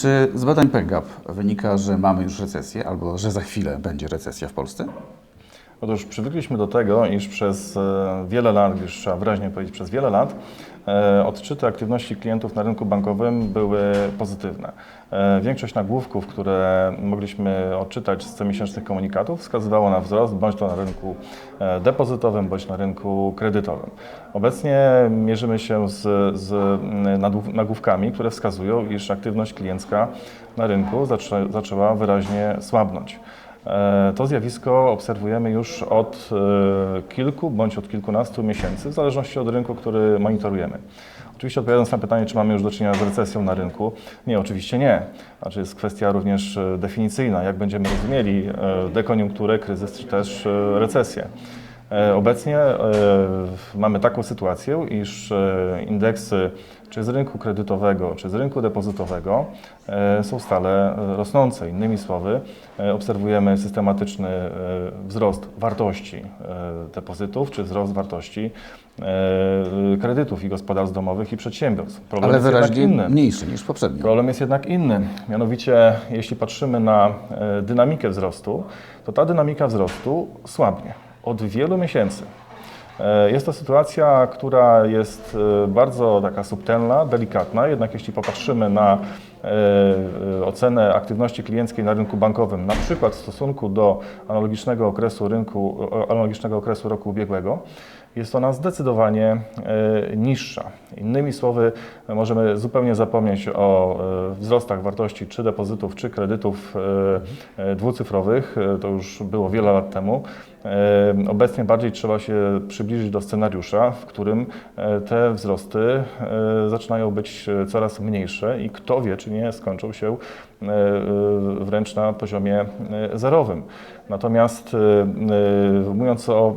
Czy z badań PEGAP wynika, że mamy już recesję albo że za chwilę będzie recesja w Polsce? Otóż przywykliśmy do tego, iż przez e, wiele lat, już trzeba wyraźnie powiedzieć, przez wiele lat odczyty aktywności klientów na rynku bankowym były pozytywne. E, Większość nagłówków, które mogliśmy odczytać z comiesięcznych komunikatów, wskazywało na wzrost bądź to na rynku e, depozytowym, bądź na rynku kredytowym. Obecnie mierzymy się z, z mm, nagłów- nagłówkami, które wskazują, iż aktywność kliencka na rynku zaczę, zaczęła wyraźnie słabnąć. E, To zjawisko obserwujemy już od e, kilku bądź od kilkunastu miesięcy, w zależności od rynku, który monitorujemy. Oczywiście odpowiadając na pytanie, czy mamy już do czynienia z recesją na rynku, nie, oczywiście nie. Znaczy jest kwestia również e, definicyjna, jak będziemy rozumieli dekoniunkturę, kryzys czy też recesję. Obecnie mamy taką sytuację, iż indeksy czy z rynku kredytowego, czy z rynku depozytowego e, są stale e, rosnące. Innymi słowy, e, obserwujemy systematyczny wzrost wartości depozytów, czy wzrost wartości kredytów i gospodarstw domowych i przedsiębiorstw. Problem Ale jest jednak wyraźnie inny. mniejszy niż poprzednio. Problem jest jednak inny. Mianowicie, jeśli patrzymy na dynamikę wzrostu, to ta dynamika wzrostu słabnie od wielu miesięcy. E, Jest to sytuacja, która jest e, bardzo taka subtelna, delikatna, jednak jeśli popatrzymy na e, ocenę aktywności klienckiej na rynku bankowym, na przykład w stosunku do analogicznego okresu rynku, analogicznego okresu roku ubiegłego, jest ona zdecydowanie niższa. Innymi słowy, możemy zupełnie zapomnieć o wzrostach wartości czy depozytów, czy kredytów dwucyfrowych. To już było wiele lat temu. Obecnie bardziej trzeba się przybliżyć do scenariusza, w którym e, te wzrosty e, zaczynają być coraz mniejsze i kto wie, czy nie skończą się wręcz na poziomie e, zerowym. Natomiast e, e, mówiąc o,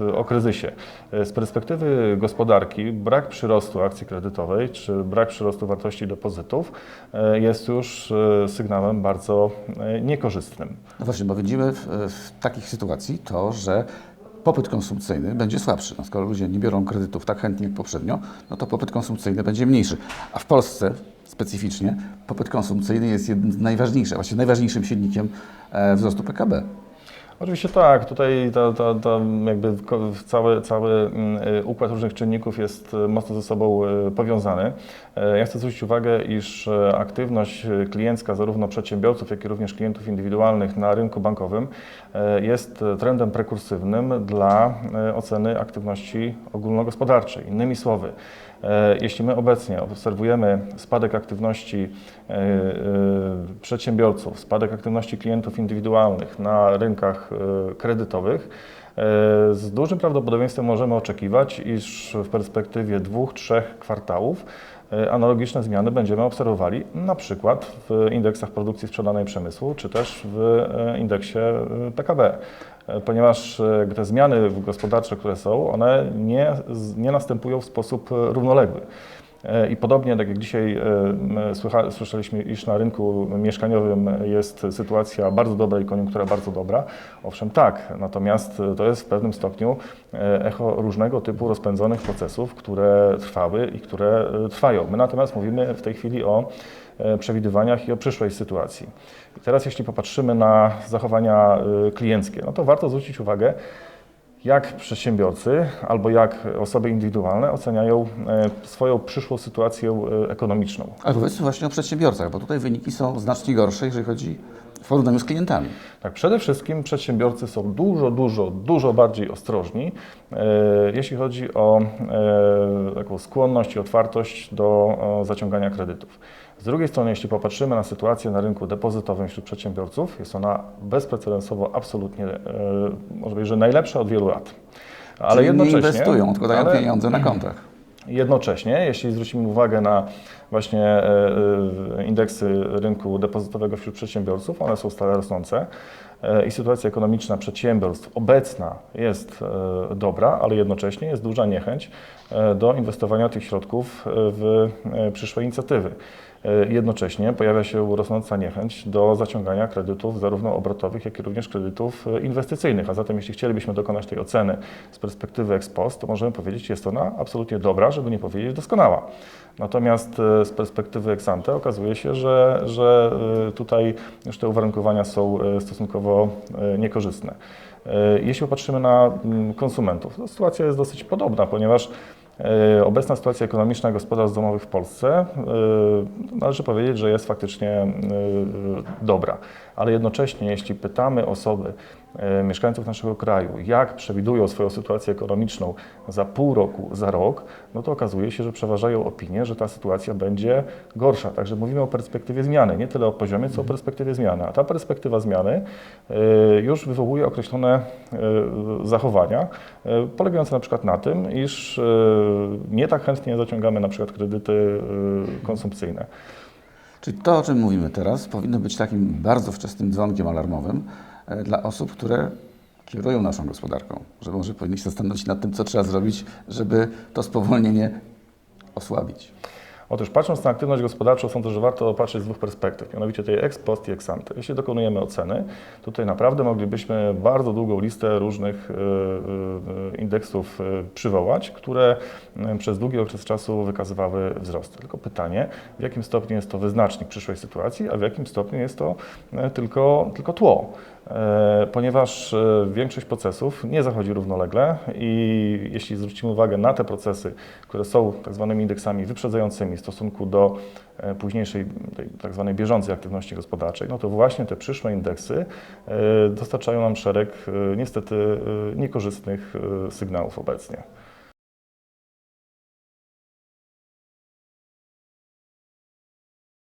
e, o kryzysie, e, z perspektywy gospodarki brak przyrostu akcji kredytowej czy brak przyrostu wartości depozytów e, jest już e, sygnałem bardzo e, niekorzystnym. No właśnie, bo widzimy w, w takich sytuacji to, że popyt konsumpcyjny będzie słabszy. No, skoro ludzie nie biorą kredytów tak chętnie jak poprzednio, no to popyt konsumpcyjny będzie mniejszy. A w Polsce specyficznie popyt konsumpcyjny jest jednym z najważniejszych, a właściwie najważniejszym silnikiem e, wzrostu PKB. Oczywiście tak, tutaj ta, ta, ta jakby cały, cały mm, y, układ różnych czynników jest y, mocno ze sobą y, powiązany. E, Ja chcę zwrócić uwagę, iż e, aktywność y, kliencka zarówno przedsiębiorców, jak i również klientów indywidualnych na rynku bankowym e, jest e, trendem prekursywnym dla e, oceny aktywności ogólnogospodarczej. Innymi słowy, e, jeśli my obecnie obserwujemy spadek aktywności e, e, przedsiębiorców, spadek aktywności klientów indywidualnych na rynkach e, kredytowych, e, z dużym prawdopodobieństwem możemy oczekiwać, iż w perspektywie dwóch, trzech kwartałów e, analogiczne zmiany będziemy obserwowali na przykład w indeksach produkcji sprzedanej przemysłu, czy też w indeksie PKB. Ponieważ te zmiany gospodarcze, które są, one nie, nie następują w sposób równoległy. E, I podobnie, tak jak dzisiaj e, słycha, słyszeliśmy, iż na rynku mieszkaniowym jest sytuacja bardzo dobra i koniunktura bardzo dobra. Owszem, tak, natomiast to jest w pewnym stopniu e, echo różnego typu rozpędzonych procesów, które trwały i które trwają. My natomiast mówimy w tej chwili o przewidywaniach i o przyszłej sytuacji. I teraz jeśli popatrzymy na zachowania klienckie, no to warto zwrócić uwagę, jak przedsiębiorcy albo jak osoby indywidualne oceniają e, swoją przyszłą sytuację e, ekonomiczną. Ale powiedzmy właśnie o przedsiębiorcach, bo tutaj wyniki są znacznie gorsze, jeżeli chodzi w porównaniu z klientami. Tak, przede wszystkim przedsiębiorcy są dużo, dużo, dużo bardziej ostrożni, e, jeśli chodzi o e, taką skłonność i otwartość do zaciągania kredytów. Z drugiej strony, jeśli popatrzymy na sytuację na rynku depozytowym wśród przedsiębiorców, jest ona bezprecedensowo absolutnie, e, może powiedzieć, że najlepsza od wielu lat. Ale Czyli nie jednocześnie inwestują, tylko dają ale- pieniądze na kontach. Jednocześnie, jeśli zwrócimy uwagę na właśnie e, e, indeksy rynku depozytowego wśród przedsiębiorców, one są stale rosnące e, i sytuacja ekonomiczna przedsiębiorstw obecna jest dobra, ale jednocześnie jest duża niechęć do inwestowania tych środków w przyszłe inicjatywy. E, Jednocześnie pojawia się rosnąca niechęć do zaciągania kredytów zarówno obrotowych, jak i również kredytów e, inwestycyjnych. A zatem jeśli chcielibyśmy dokonać tej oceny z perspektywy ex post, to możemy powiedzieć, jest ona absolutnie dobra, żeby nie powiedzieć doskonała. Natomiast e, z perspektywy ex ante okazuje się, że, że tutaj już te uwarunkowania są stosunkowo niekorzystne. Jeśli popatrzymy na mm, konsumentów, to sytuacja jest dosyć podobna, ponieważ obecna sytuacja ekonomiczna gospodarstw domowych w Polsce e, należy powiedzieć, że jest faktycznie e, dobra. Ale jednocześnie, jeśli pytamy osoby, e, mieszkańców naszego kraju, jak przewidują swoją sytuację ekonomiczną za pół roku, za rok, no to okazuje się, że przeważają opinie, że ta sytuacja będzie gorsza. Także mówimy o perspektywie zmiany, nie tyle o poziomie, co o perspektywie zmiany. A ta perspektywa zmiany e, już wywołuje określone e, zachowania, e, polegające na przykład na tym, iż e, nie tak chętnie zaciągamy na przykład kredyty e, konsumpcyjne. Czyli to, o czym mówimy teraz, powinno być takim bardzo wczesnym dzwonkiem alarmowym e, dla osób, które kierują naszą gospodarką, że może powinni się zastanowić nad tym, co trzeba zrobić, żeby to spowolnienie osłabić. Otóż patrząc na aktywność gospodarczą, sądzę, że warto patrzeć z dwóch perspektyw, mianowicie tej ex post i ex ante. Jeśli dokonujemy oceny, tutaj naprawdę moglibyśmy bardzo długą listę różnych y, y, indeksów przywołać, które przez długi okres czasu wykazywały wzrosty. Tylko pytanie, w jakim stopniu jest to wyznacznik przyszłej sytuacji, a w jakim stopniu jest to tylko, tylko tło. E, Ponieważ e, większość procesów nie zachodzi równolegle i jeśli zwrócimy uwagę na te procesy, które są tak zwanymi indeksami wyprzedzającymi w stosunku do e, późniejszej, tak zwanej bieżącej aktywności gospodarczej, no to właśnie te przyszłe indeksy dostarczają nam szereg niestety niekorzystnych sygnałów obecnie.